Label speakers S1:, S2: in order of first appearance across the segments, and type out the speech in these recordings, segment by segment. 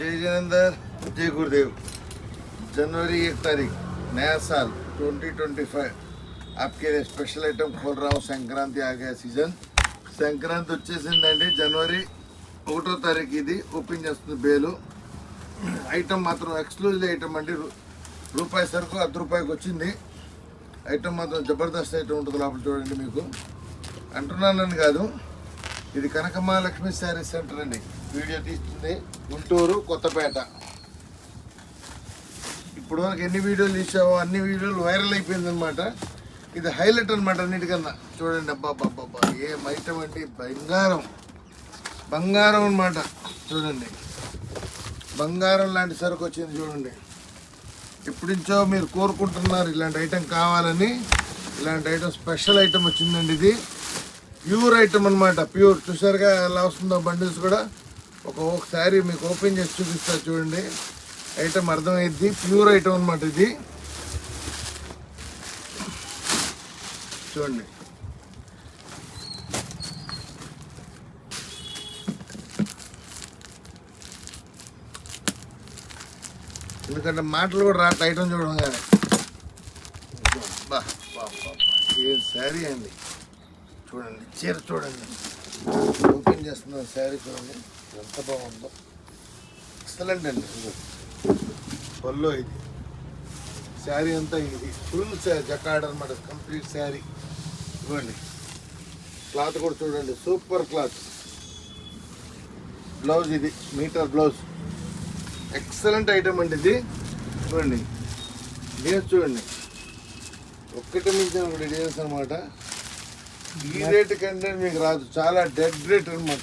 S1: जय जिनेंद्र जय गुरुदेव जनवरी एक तारीख नया साल 2025 आपके लिए स्पेशल आइटम खोल रहा हूँ సంక్రాంతి ఆ గయా సీజన్ సంక్రాంతి వచ్చేసిందండి జనవరి ఒకటో తారీఖు ఇది ఓపెన్ చేస్తుంది బేలు ఐటమ్ మాత్రం ఎక్స్క్లూజివ్ ఐటమ్ అండి రూ- రూపాయి సరుకు అర్ధ రూపాయికి వచ్చింది ఐటమ్ మాత్రం జబర్దస్త్ ఐటమ్ ఉంటుంది లోపల చూడండి మీకు అంటున్నానని కాదు ఇది కనకమహాలక్ష్మి శారీ సెంటర్ అండి. వీడియో తీస్తుంది. గుంటూరు కొత్తపేట. ఇప్పుడు వరకు ఎన్ని వీడియోలు తీసావో అన్ని వీడియోలు వైరల్ అయిపోయిందనమాట ఇది హైలైట్ అనమాట అన్నిటికన్నా. చూడండి అబ్బా అబ్బా ఏ ఏం ఐటమ్ అంటే బంగారం. బంగారం అనమాట చూడండి. బంగారం లాంటి సరుకు వచ్చింది చూడండి. ఎప్పుడించో మీరు కోరుకుంటున్నారు ఇలాంటి ఐటెం కావాలని. ఇలాంటి ఐటెం స్పెషల్ ఐటమ్ వచ్చిందండి ఇది. ప్యూర్ ఐటమ్ అనమాట ప్యూర్. చూసారుగా ఎలా వస్తుందో బండిల్స్ కూడా. ఒక ఒకసారి మీకు ఓపెన్ చేసి చూపిస్తా చూడండి. ఐటమ్ అర్థమైద్ది ప్యూర్ ఐటమ్ అనమాట ఇది. చూడండి. ఎందుకంటే మాటలు కూడా రాట్ ఐటమ్ చూడడం కానీ బా బా. ఏం సారీ అండి. చూడండి చీర చూడండి. ఓపెన్ చేస్తున్న శారీ చూడండి. ఎంత బాగుందో. ఎక్సలెంట్ అండి. ఇదిగో. ఇది. శారీ అంతా ఇది. ఫుల్ జకాడ్ అనమాట కంప్లీట్ శారీ. ఇవ్వండి. క్లాత్ కూడా చూడండి. Super cloth. బ్లౌజ్ ఇది. మీటర్ బ్లౌజ్ ఎక్సలెంట్ ఐటమ్ అండి ఇది. చూడండి డిజైన్స్ చూడండి. ఒక్కటి మించిన ఒకటి డిజైన్స్ అనమాట ఈ రేట్ కంటే మీకు రాదు. చాలా డెడ్ రేట్ అనమాట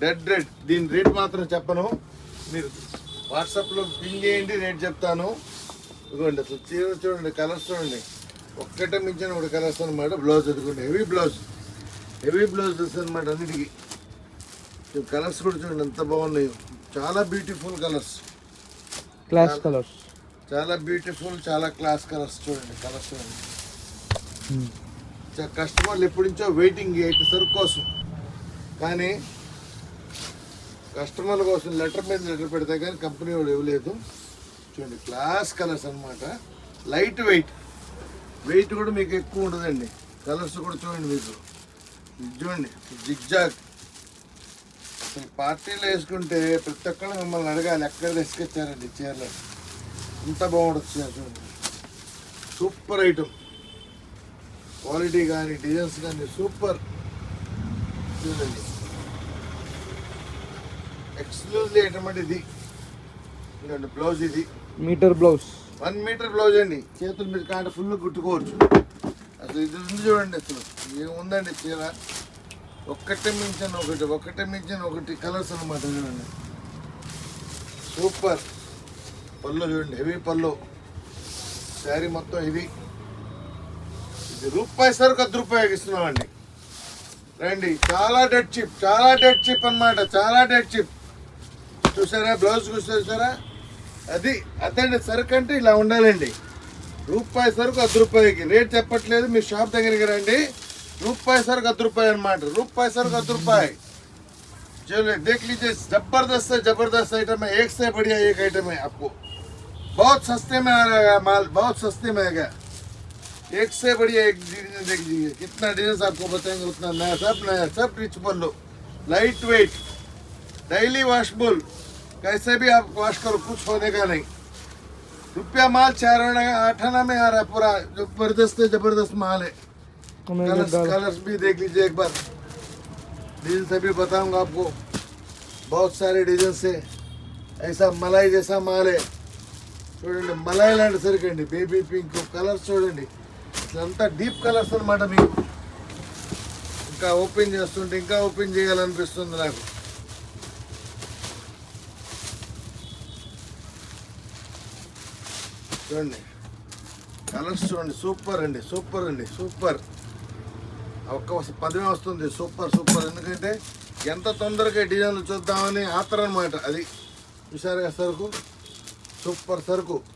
S1: డెడ్ రేట్ దీని రేట్ మాత్రం చెప్పను. మీరు వాట్సాప్లో పిన్ చేయండి రేట్ చెప్తాను. ఇదిగోండి అసలు చీర చూడండి కలర్స్ చూడండి. ఒక్కటే మించిన ఒకటి కలర్స్ అనమాట బ్లౌజ్ ఎదుగుండి హెవీ బ్లౌజ్ హెవీ బ్లౌజెస్ అనమాట అన్నిటికీ. కలర్స్ కూడా చూడండి ఎంత బాగున్నాయో. చాలా బ్యూటిఫుల్ కలర్స్
S2: క్లాస్ కలర్స్
S1: చాలా బ్యూటిఫుల్ చాలా క్లాస్ కలర్స్ చూడండి కలర్స్ చూడండి. చ- కస్టమర్లు ఎప్పటి నుంచో వెయిటింగ్ ఎయిట్ సరుకు కోసం. కానీ కస్టమర్ల కోసం లెటర్ మీద లెటర్ పెడితే కానీ కంపెనీ వాడు ఇవ్వలేదు. చూడండి క్లాస్ కలర్స్ అన్నమాట. లైట్ వెయిట్ వెయిట్ కూడా మీకు ఎక్కువ ఉండదండి కలర్స్ కూడా చూడండి మీకు. చూడండి జిగ్జాగ్ అసలు పార్టీలో వేసుకుంటే ప్రతి ఒక్కరు మిమ్మల్ని అడగాలి ఎక్కడ తీసుకొచ్చారండి చీరలు? ఎంత బాగుంటుంది చీర చూడండి. Super item. క్వాలిటీ కానీ డిజైన్స్ కానీ సూపర్. చూడండి. ఎక్స్క్లూజివ్ ఐటమ్ అంటే ఇది? ఇదండి బ్లౌజ్ ఇది.
S2: Metre blouse
S1: one metre blouse అండి. చేతులు మీరు కాంట ఫుల్ కుట్టుకోవచ్చు అసలు ఇది ఉంది చూడండి అసలు. ఏముందండి చీర. ఒక్కటే మించిన ఒకటి ఒక్కటే మించిన ఒకటి కలర్స్ అనమాట చూడండి. సూపర్. పళ్ళు చూడండి హెవీ పళ్ళు. శారీ మొత్తం ఇది. రూపాయి సరుకు అర్ధ రూపాయికి ఇస్తున్నామండి రండి చాలా డెడ్ చిప్ చాలా డెడ్ చిప్ అన్నమాట చాలా డెడ్ చిప్ చూసారా బ్లౌజ్ చూసారా అది అదండి సరుకు అంటే ఇలా ఉండాలండి రూపాయి సరుకు అర్ధ రూపాయికి రేట్ చెప్పట్లేదు మీ షాప్ దగ్గరికి రండి రూపాయి సరుకు అర్ధ రూపాయి అనమాట రూపాయి సరుకు అర్ధ రూపాయి चलो देख लीजिए जबरदस्त से जबरदस्त आइटम है एक से बढ़िया एक आइटम है आपको बहुत सस्ते में आ रहा है माल बहुत सस्ते में आएगा एक से बढ़िया एक डिजाइन देख लीजिए कितना डिजाइन आपको बताएंगे उतना नया सब नया सब रिचबल लो लाइट वेट डेली वॉशबुल कैसे भी आप वॉश करो कुछ होने का नहीं रुपया माल चार आना आठ आना में आ रहा है पूरा जबरदस्त है जबरदस्त माल है कलर्स कलर्स भी देख लीजिए एक बार डिजाइन से भी बताऊंगा आपको बहुत सारे डिजाइन से ऐसा मलाई जैसा माल है చూడండి మలై లాంటి సరికండి బేబీ పింక్ కలర్స్ చూడండి ఇదంతా డీప్ కలర్స్ అనమాట మీకు. ఇంకా ఓపెన్ చేస్తుంటే ఇంకా ఓపెన్ చేయాలనిపిస్తుంది నాకు. చూడండి. కలర్స్ చూడండి సూపర్ అండి సూపర్ అండి సూపర్. ఒక్క పదమే వస్తుంది సూపర్ సూపర్. ఎందుకంటే ఎంత తొందరగా డిజైన్లు చూద్దామని ఆత్ర అది చూసారుగా సరుకు సూపర్ సరుకు.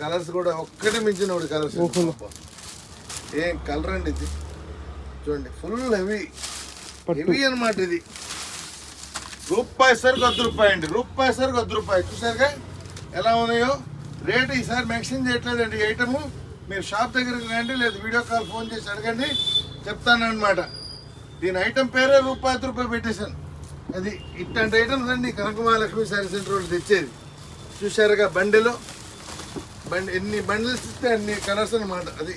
S1: కలర్స్ కూడా ఒక్కటి మించిన ఒకటి కలర్స్ ఏం కలర్ అండి ఇది? చూడండి ఫుల్ హెవీ హెవీ అనమాట ఇది. రూపాయి సరుకు వద్ద రూపాయి అండి రూపాయి సరుకు వద్ద రూపాయి. చూసారుగా ఎలా ఉన్నాయో? రేటు ఈసారి మెన్షన్ చేయట్లేదండి ఈ ఐటము మీరు షాప్ దగ్గరికి రండి లేదు వీడియో కాల్ ఫోన్ చేసి అడగండి. చెప్తానన్నమాట. దీని ఐటమ్ పేరే రూపాయి రూపాయి పెట్టేశాను. అది ఇట్లాంటి ఐటమ్స్ అండి కనక మహాలక్ష్మి శారీ సెంటర్ వాళ్ళు తెచ్చేది. చూసారుగా బండిలో? బండి ఎన్ని బండిల్స్ ఇస్తే అన్ని కలర్స్ అన్నమాట. అది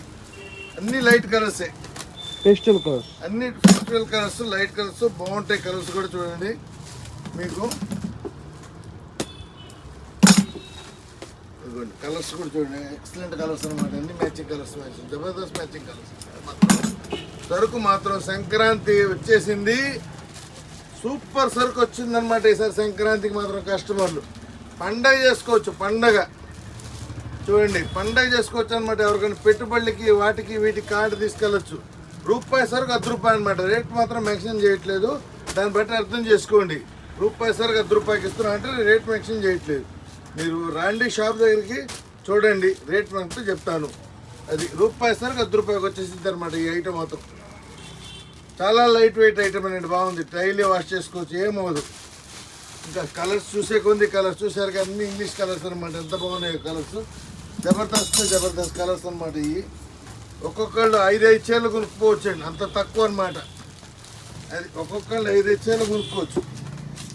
S1: అన్ని లైట్ కలర్సే
S2: పేస్టల్ కలర్స్
S1: అన్ని ఫెస్టివల్ కలర్స్ లైట్ కలర్స్ బాగుంటాయి కలర్స్ కూడా చూడండి. మీకు కలర్స్ కూడా చూడండి. ఎక్సలెంట్ కలర్స్ అనమాట అన్ని మ్యాచింగ్ కలర్స్ మ్యాచింగ్ జబర్దస్త్ మ్యాచింగ్ కలర్స్ సరుకు మాత్రం సంక్రాంతి వచ్చేసింది. సూపర్ సరుకు వచ్చిందనమాట ఈసారి సంక్రాంతికి మాత్రం కస్టమర్లు పండగ చేసుకోవచ్చు పండగ. చూడండి పండగ చేసుకోవచ్చు అనమాట ఎవరికైనా పెట్టుబడులకి వాటికి వీటికి కార్డు తీసుకెళ్ళచ్చు. రూపాయి సరుకు అర్ధ రూపాయి అనమాట రేట్ మాత్రం మెన్షన్ చేయట్లేదు. దాన్ని బట్టి అర్థం చేసుకోండి. రూపాయి సరుకు అర్ధ రూపాయికి ఇస్తున్నా అంటే రేట్ మెన్షన్ చేయట్లేదు. మీరు రాండి షాప్ దగ్గరికి చూడండి. రేట్ మాత్రం చెప్తాను. అది రూపాయి సరుకు అర్ధ రూపాయికి వచ్చేసింది అనమాట ఈ ఐటమ్ మాత్రం. చాలా లైట్ వెయిట్ ఐటమ్ అండి బాగుంది. డైలీ వాష్ చేసుకోవచ్చు. ఏమవ్వదు ఇంకా కలర్స్ చూసే కొంది కలర్స్ చూసారు కానీ అన్ని ఇంగ్లీష్ కలర్స్ అనమాట ఎంత బాగున్నాయి కలర్స్. జబర్దస్త్ జబర్దస్త్ కలర్స్ అనమాట ఇవి. ఒక్కొక్కళ్ళు ఐదు ఐదు చీరలు కొనుక్కోవచ్చు అండి అంత తక్కువ అనమాట అది ఒక్కొక్కళ్ళు ఐదు ఐదు చీరలు కొనుక్కోవచ్చు.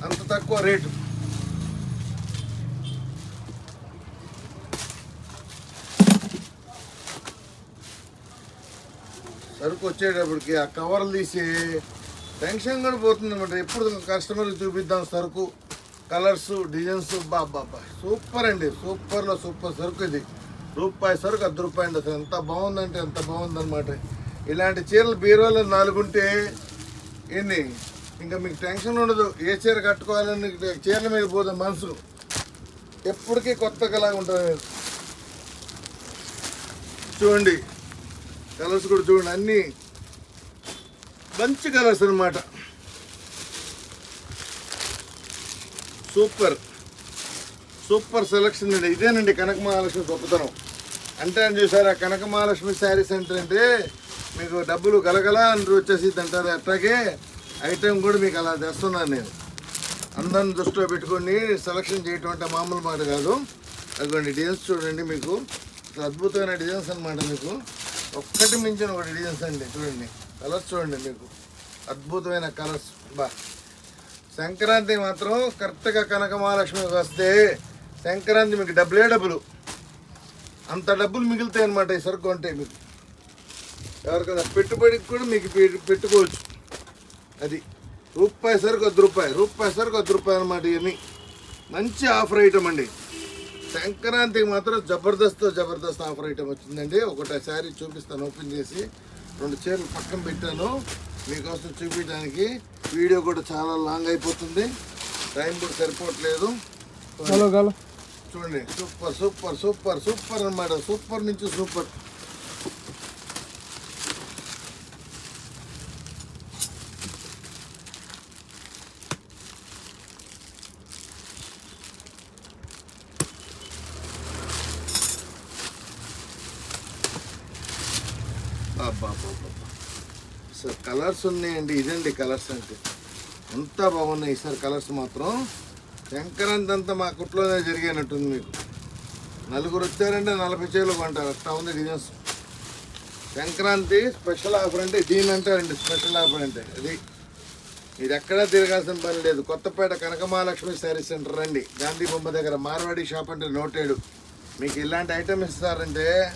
S1: అంత తక్కువ రేటు. సరుకు వచ్చేటప్పటికి ఆ కవర్లు తీసి టెన్షన్ కూడా పోతుంది అనమాట ఎప్పుడు కస్టమర్కి చూపిద్దాం సరుకు. కలర్స్ డిజైన్స్ బాబా సూపర్ అండి. సూపర్లో సూపర్ సరుకు ఇది. రూపాయి సరుకు అర్ధ రూపాయి అండి అసలు. ఎంత బాగుందంటే ఎంత బాగుందనమాట ఇలాంటి చీరలు బీరువాలో నాలుగుంటే ఎన్ని? ఇంకా మీకు టెన్షన్ ఉండదు. ఏ చీర కట్టుకోవాలని చీరల మీద పోదు మనసు. ఎప్పటికీ కొత్తగా ఉంటుంది. చూడండి. కలర్స్ కూడా చూడండి. అన్నీ మంచి కలర్స్ అన్నమాట. సూపర్. సూపర్ సెలక్షన్ అండి. ఇదేనండి కనక మహాలక్ష్మి గొప్పతనం. అంటే అని చూసారా? కనక మహాలక్ష్మి శారీస్ సెంటర్ అంటే మీకు డబ్బులు గలగల అని వచ్చేసి అంటారు అట్లాగే ఐటెం కూడా మీకు అలా తెస్తున్నాను నేను. అందరిని దృష్టిలో పెట్టుకొని సెలక్షన్ చేయటం అంటే మామూలు మాట కాదు. అదిగోండి డిజైన్స్ చూడండి మీకు. అద్భుతమైన డిజైన్స్ అన్నమాట మీకు. ఒక్కటి మించిన ఒకటి డిజైన్స్ అండి. చూడండి. కలర్స్ చూడండి మీకు. అద్భుతమైన కలర్స్. బా. సంక్రాంతి మాత్రం కరెక్ట్గా కనక మహాలక్ష్మికి వస్తే సంక్రాంతి మీకు డబ్బులే డబ్బులు. అంత డబ్బులు మిగులుతాయి అనమాట ఈ సరుకు అంటే మీకు. ఎవరికైనా పెట్టుబడికి కూడా మీకు పె- పెట్టుకోవచ్చు. అది రూపాయి సరుకు వద్ద రూపాయి రూపాయి సరుకు వద్ద రూపాయి అనమాట ఇవన్నీ. మంచి ఆఫర్ ఐటమ్ అండి. సంక్రాంతికి మాత్రం జబర్దస్త్ జబర్దస్త్ ఆఫర్ ఐటమ్ వచ్చిందండి. ఒకటే శారీ చూపిస్తాను ఓపెన్ చేసి రెండు చీరలు పక్కన పెట్టాను. మీకోసం చూపించడానికి వీడియో కూడా చాలా లాంగ్ అయిపోతుంది. టైం కూడా సరిపోవట్లేదు. చూడండి సూపర్ సూపర్ సూపర్ సూపర్ అన్నమాట. సూపర్ నుంచి సూపర్. సార్ కలర్స్ ఉన్నాయండి. ఇదండి కలర్స్ అంటే. అంతా బాగున్నాయి. సార్ కలర్స్ మాత్రం సంక్రాంతి అంతా మా కుట్లోనే జరిగినట్టుంది మీకు. నలుగురు వచ్చారంటే నలభై చేలు కొంటారు. అట్లా ఉంది డిజైన్స్. సంక్రాంతి స్పెషల్ ఆఫర్ అంటే దీని అంటారండి. స్పెషల్ ఆఫర్ అంటే అది. ఇది ఎక్కడా తిరగాల్సిన పని లేదు. కొత్తపేట కనకమహాలక్ష్మి శారీ సెంటర్ రండి. గాంధీ బొమ్మ దగ్గర మార్వాడి షాప్ అంటే నోటేడు. మీకు ఇలాంటి ఐటమ్ ఇస్తారంటే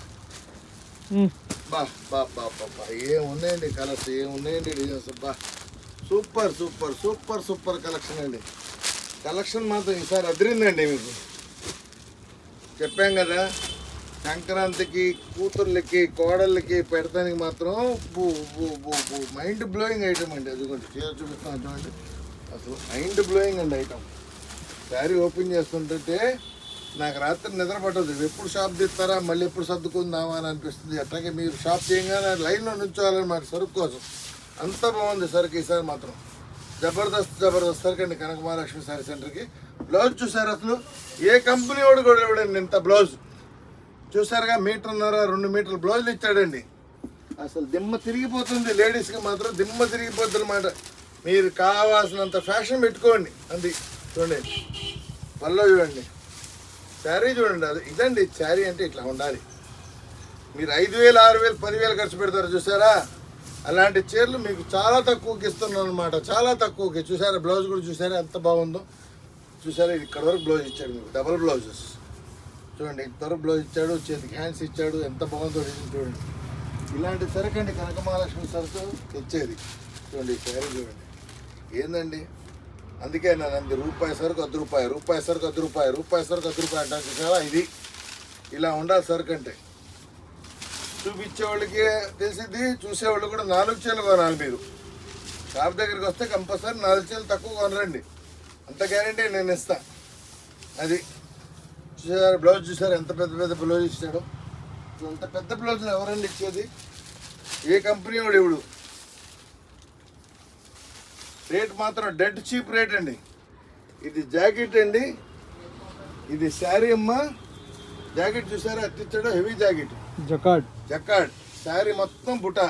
S1: బా బా బా బా బా. ఉన్నాయండి కలర్స్ ఏం ఉన్నాయండి డిజైన్స్ బా. Super super super super collection అండి. కలెక్షన్ మాత్రం ఈసారి అదిరిందండి మీకు. చెప్పాం కదా సంక్రాంతికి కూతుర్లకి కోడళ్ళకి పెడతానికి మాత్రం బూ బూ బూ బూ మైండ్ బ్లోయింగ్ ఐటమ్ అండి. అదిగోండి చీర చూపిస్తాను చూడండి. అసలు మైండ్ బ్లోయింగ్ అండి ఐటమ్ శారీ ఓపెన్ చేస్తుంటే నాకు రాత్రి నిద్ర పట్టదు. ఎప్పుడు షాప్ తీస్తారా? మళ్ళీ ఎప్పుడు సర్దుకుందామా అని అనిపిస్తుంది. అట్లాగే మీరు షాప్ చేయగానే లైన్లో నుంచోవాలన్నమాట సరుకు కోసం. అంత బాగుంది సరుకు ఈసారి మాత్రం. జబర్దస్త్ జబర్దస్త్ సరుకు అండి. కనక మహాలక్ష్మి శారీ సెంటర్కి. బ్లౌజ్ చూసారు అసలు? ఏ కంపెనీ వాడు కూడా ఇవ్వడండి ఇంత బ్లౌజ్. చూసారుగా? మీటర్న్నర రెండు మీటర్ల బ్లౌజులు ఇచ్చాడండి. అసలు దిమ్మ తిరిగిపోతుంది. లేడీస్కి మాత్రం దిమ్మ తిరిగిపోతుంది అనమాట మీరు కావాల్సినంత ఫ్యాషన్ పెట్టుకోండి. అంది. చూడండి. పల్లో చూడండి. శారీ చూడండి అది ఇదండి శారీ అంటే ఇట్లా ఉండాలి. మీరు ఐదు వేలు ఆరు వేలు పదివేలు ఖర్చు పెడతారు చూసారా? అలాంటి చీరలు మీకు చాలా తక్కువకి ఇస్తున్నాను అనమాట చాలా తక్కువకి. చూసారా? బ్లౌజ్ కూడా చూసారా? ఎంత బాగుందో. చూసారా? ఇది ఇక్కడ వరకు బ్లౌజ్ ఇచ్చాడు మీకు. Double blouses. చూడండి ఇంతవరకు బ్లౌజ్ ఇచ్చాడు చేతికి హ్యాండ్స్ ఇచ్చాడు ఎంత బాగుందో డిజైన్ చూడండి. ఇలాంటి సరుకండి కనకమహాలక్ష్మి సరుకు తెచ్చేది. చూడండి ఈ శారీ చూడండి. ఏందండి? అందుకే నేను అంది రూపాయి సరుకు అర్ధ రూపాయి రూపాయి సరుకు అర్ధ రూపాయి రూపాయి సరుకు అర్ధ రూపాయి అంటాను చూసావా? ఇది ఇలా ఉండాలి సరుకు అంటే. చూపించే వాళ్ళకి తెలిసింది చూసేవాళ్ళు కూడా నాలుగు చీరలు కొనాలి మీరు. షాప్ దగ్గరికి వస్తే కంపల్సరీ నాలుగు చీరలు తక్కువ కొనరండి. అంత గ్యారంటీ నేను ఇస్తాను అది చూసారు బ్లౌజ్ చూసారు? ఎంత పెద్ద పెద్ద బ్లౌజ్ ఇచ్చాడు. అంత పెద్ద బ్లౌజ్ ఎవరండి ఇచ్చేది? ఏ కంపెనీ వాడు ఇవిడు రేట్ మాత్రం డెడ్ చీప్ రేట్ అండి. ఇది జాకెట్ అండి. ఇది శారీ అమ్మ. జాకెట్ చూసారా? అత్తిచ్చాడు heavy jacket.
S2: Jacquard.
S1: Jacquard sari మొత్తం బుట.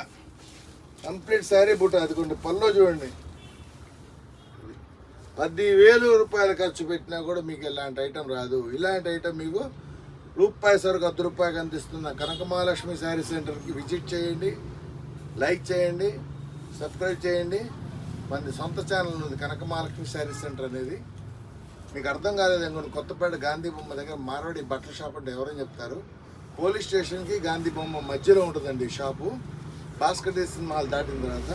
S1: కంప్లీట్ శారీ బుట. అదిగోండి పల్లో చూడండి. పది వేలు రూపాయలు ఖర్చు పెట్టినా కూడా మీకు ఇలాంటి ఐటెం రాదు. ఇలాంటి ఐటెం మీకు రూపాయి సరుకు అర్ధ రూపాయకి అందిస్తున్న కనక మహాలక్ష్మి శారీ సెంటర్కి విజిట్ చేయండి. లైక్ చేయండి. సబ్స్క్రైబ్ చేయండి. మనది సొంత ఛానల్ ఉంది కనక మహాలక్ష్మి శారీ సెంటర్ అనేది. మీకు అర్థం కాలేదు అనుకోండి కొత్తపేట గాంధీ బొమ్మ దగ్గర మార్వాడి బట్టల షాప్ అంటే ఎవరని చెప్తారు? పోలీస్ స్టేషన్కి గాంధీ బొమ్మ మధ్యలో ఉంటుందండి ఈ షాపు. భాస్కర్ డే సినిమా హాల్ దాటిన తర్వాత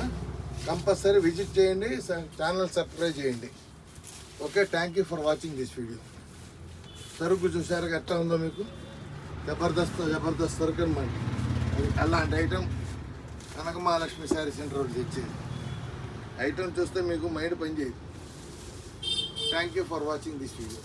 S1: కంపల్సరీ విజిట్ చేయండి ఛానల్ సబ్స్క్రైబ్ చేయండి. Okay thank you for watching this video సరుకు చూసారు ఎట్లా ఉందో మీకు? జబర్దస్త్ జబర్దస్త్ సరుకు అనమాట అలాంటి ఐటెం కనక మహాలక్ష్మి శారీ సెంటర్ వాళ్ళు తెచ్చేది ఐటమ్ చూస్తే మీకు మైండ్ పనిచేయదు thank you for watching this video